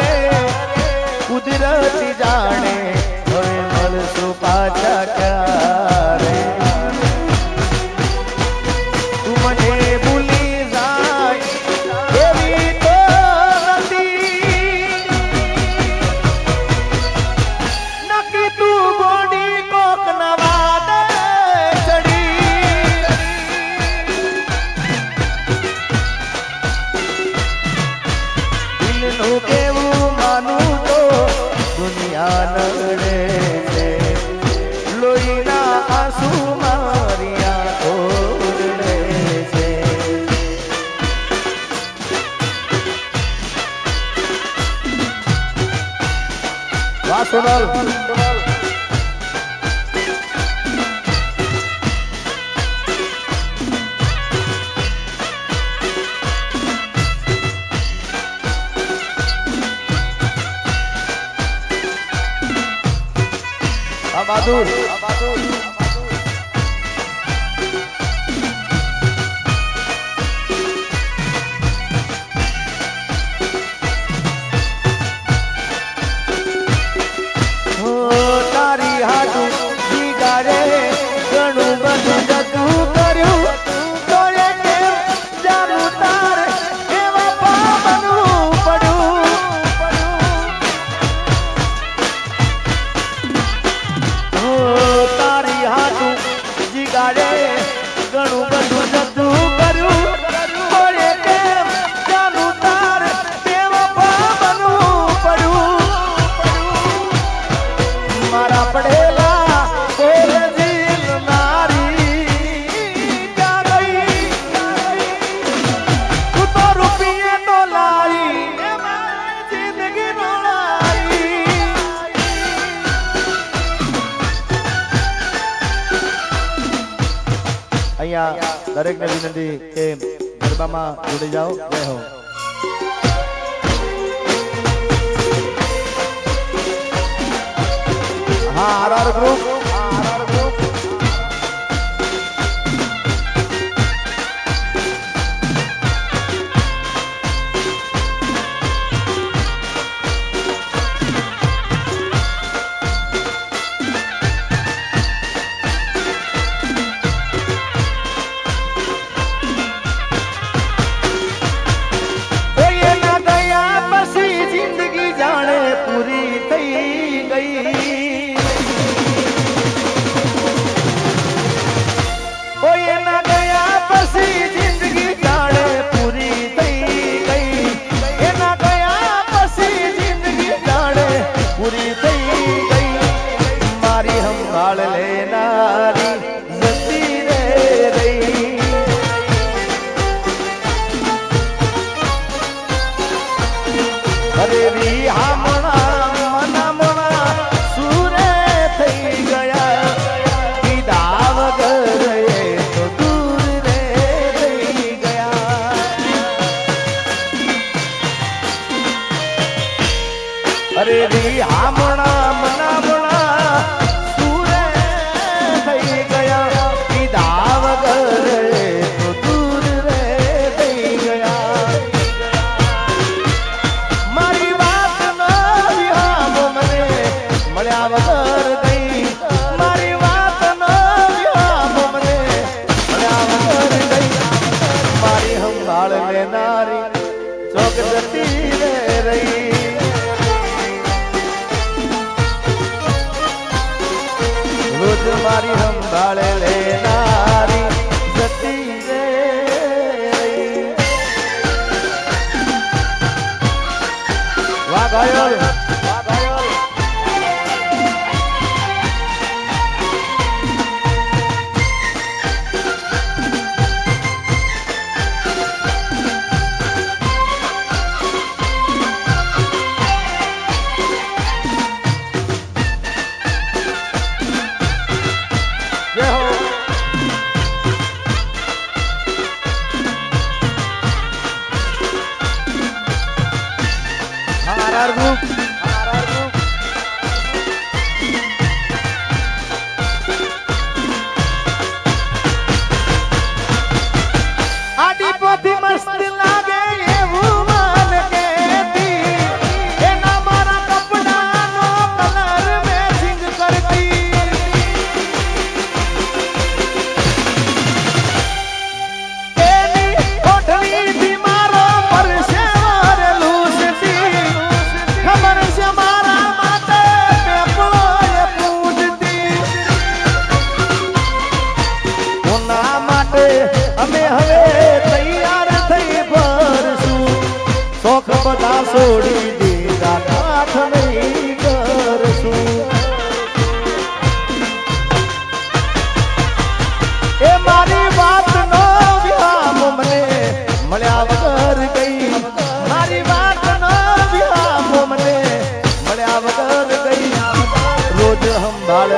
રે કુદરતી જાણે વાહ સોનલ. બહાદુર અહીંયા દરેકને વિનંતી કે ગરબામાં જોડી જાઓ. જય હો. હા આર આર ગ્રુપ.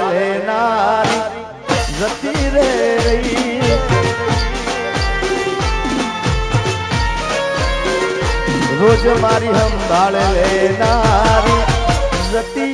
લેનારી જતી રે રહી રોજ મારી હંભાળ લેનારી જતી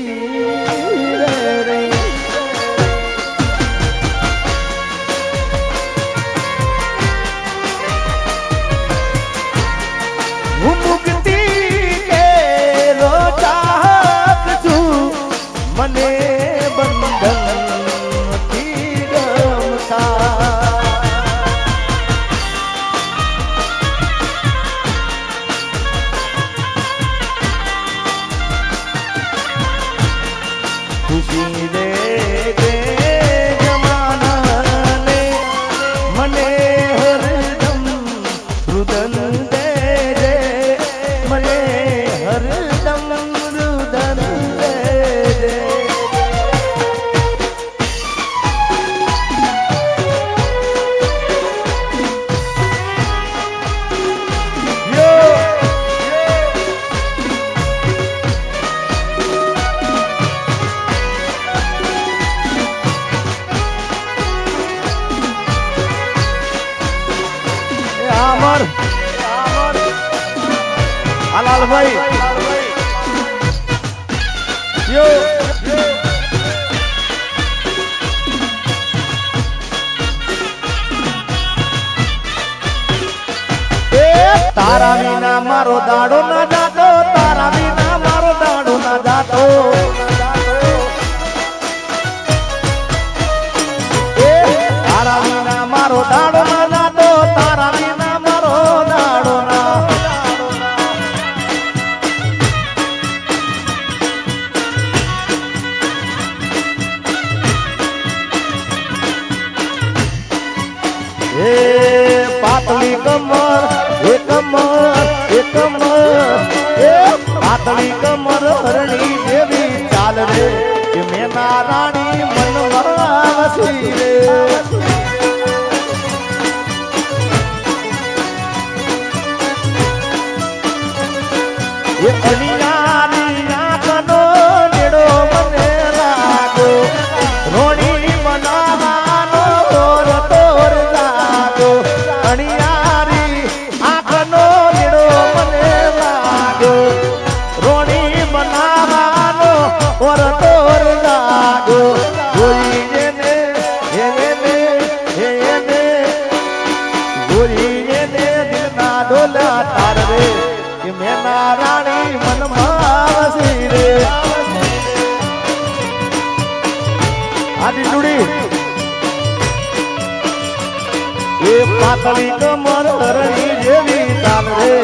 અમર હલાલભાઈ યો. એ તારા વિના મારો દાડો ના પાતળી કમર, એ કમર એ કમર. એ પાતળી કમર હરણી દેવી ચાલ રે કે મે નારાણી મનમાં વસી રે. એ અણિયાની પાતળી કમર હરણી જેવી તાલ રે.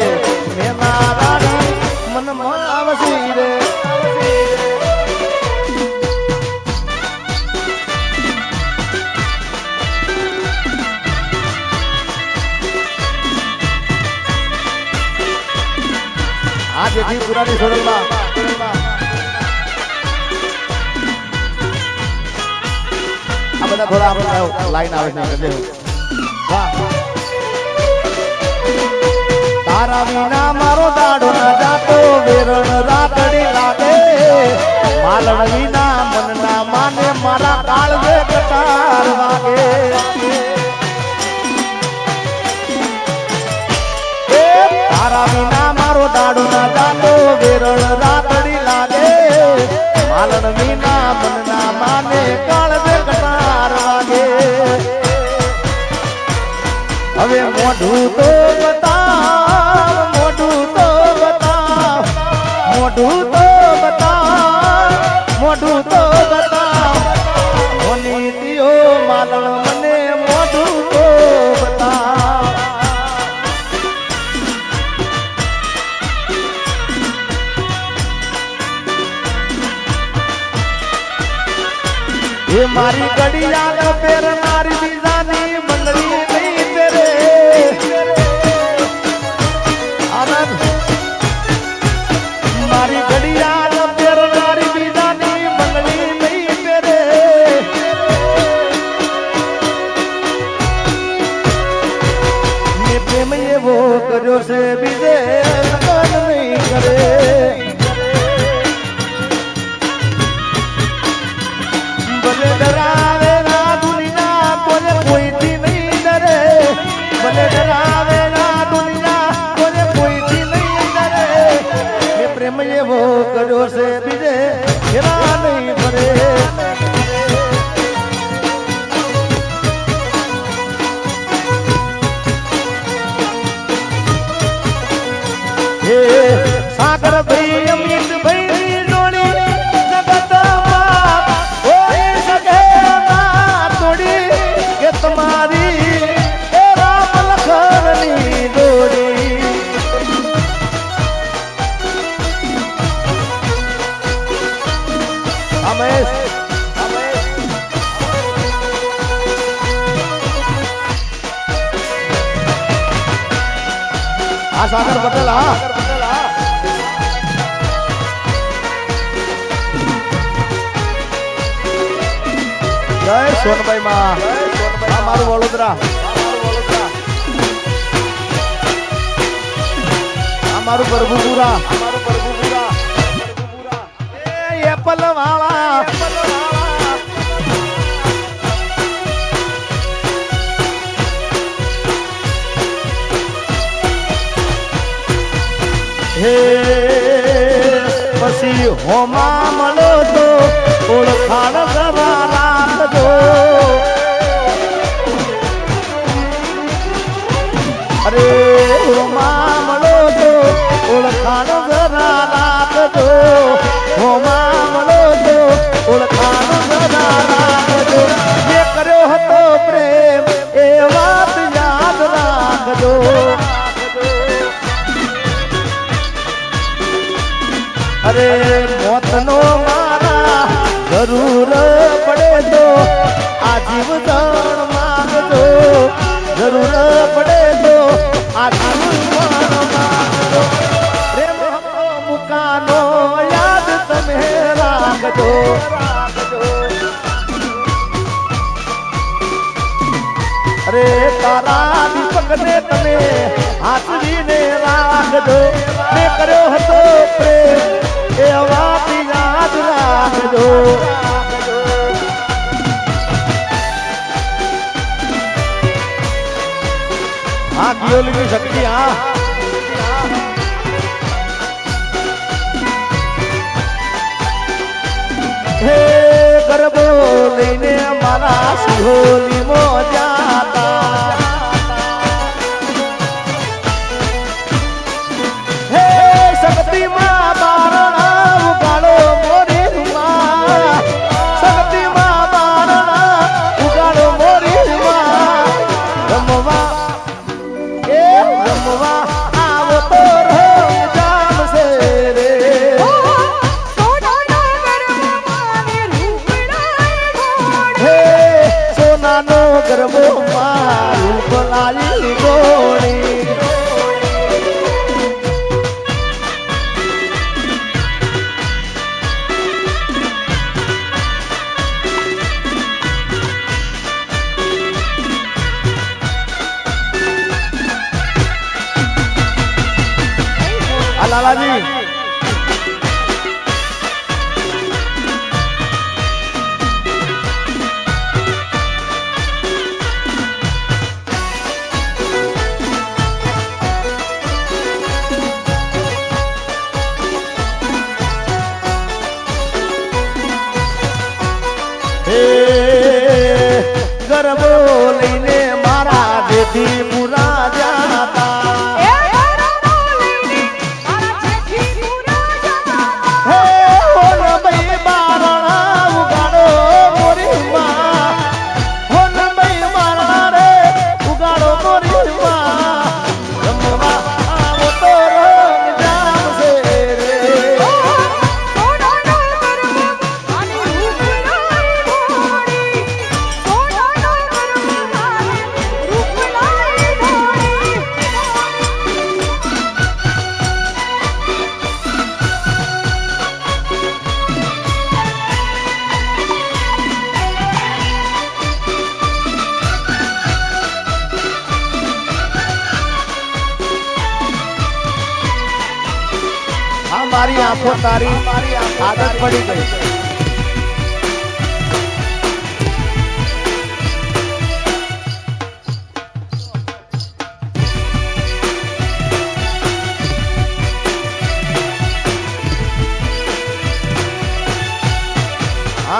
મેના રાણી મનમાં આવસી રે. આ જેથી પુરાની સોડલમાં આ બધા થોડા આપણે લાઈન આવે છે વાહ. તારા વિના મારો દાડો ના જાતો, વેરણ રાતડી લાગે. માલણ વિના મન ના માને મારા કાળ કાળવે કટાર વાગે. તારા વિના મારો દાડો ના જાતો, વેરણ રાતડી લાગે. માલણ વિના મન પ્રેમ એવો કર્યો છે, બીજે લગન નહીં કરે. ભલે ડરાવે ના દુનિયા, કોને કોઈથી નહીં ડરે. ભલે ડરાવે ના દુનિયા, કોને કર્યો છે સોનભાઈ માં આ મારું વડોદરા. મારું પ્રભુપુરા હે પછી હોમા મને રાખજો મેં કર્યો હતો પ્રેમ, એ વાપી યાદ રાખજો. આ કિયોલીની શક્તિ આ ગરબો લઈને મારા સિંહોની મોજા મારી આંખો તારી મારી આદત પડી ગઈ છે.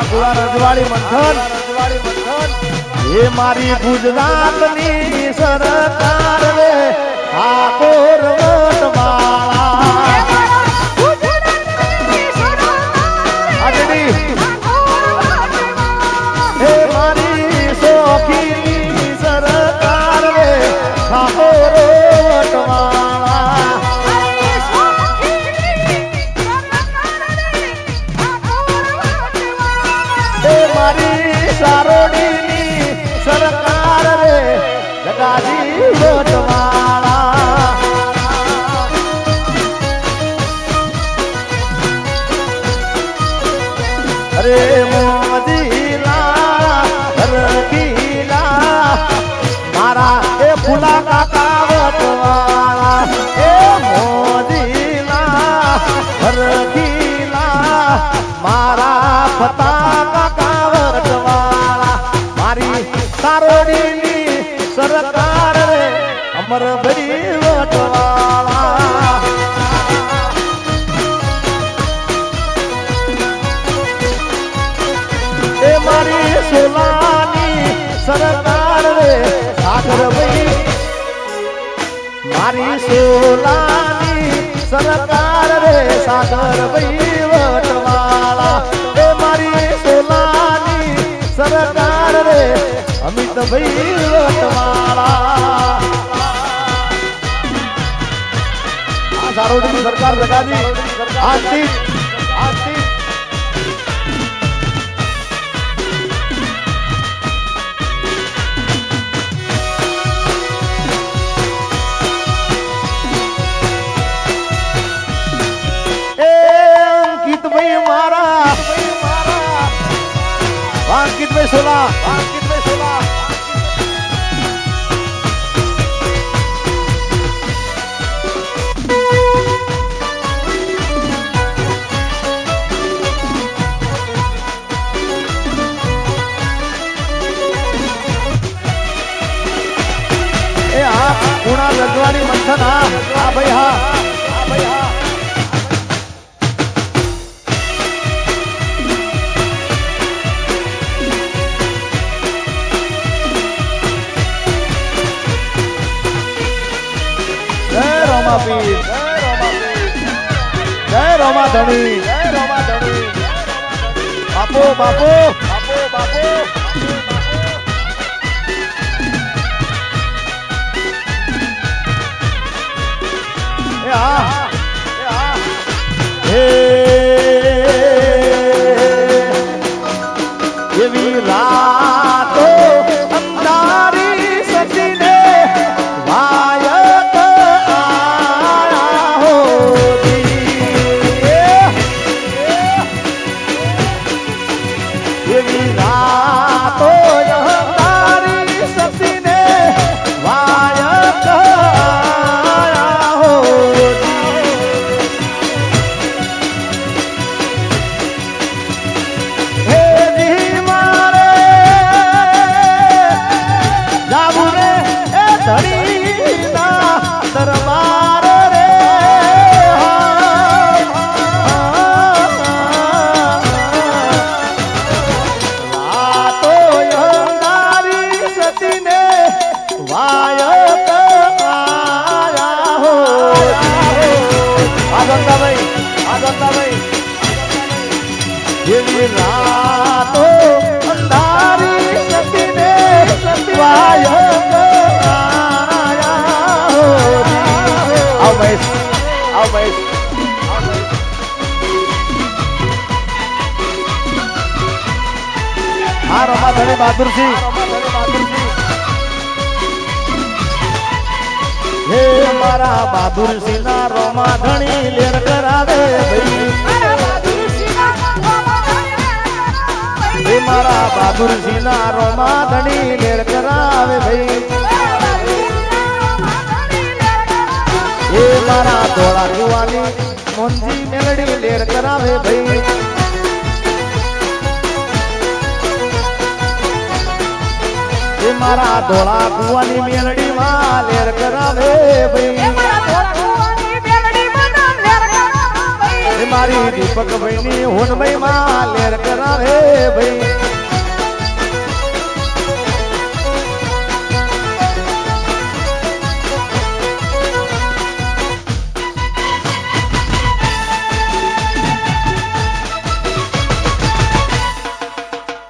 ગુલા રજવાડી મંથન. એ મારી ગુજરાતની સરકાર રે, આ કોરવટ વાળા મરભરી વટવાળા એ મારી સોલાની સરકાર રે ભાઈ. મારી સોલાની સરકાર રે ભાઈ વટવાળા એ મારી સોલાની સરકાર રે અમિત ભાઈ સારોડી સરકાર લગાડી. આજથી બાપુ. બાપુ હા. હા હે મારા બહાદુરસિંહ ના રમાધણી લેર કરાવે હે મારા બહાદુરસિંહ ના રમાધણી લેર કરાવે મોહનજી મેલડી લેર કરાવે ભાઈ. એ મારા ધોળા કુવાની મેલડી માં લેર કરાવે ભાઈ. મારી દીપક ભાઈ. ની હોનભાઈ માં લેર કરાવે ભાઈ.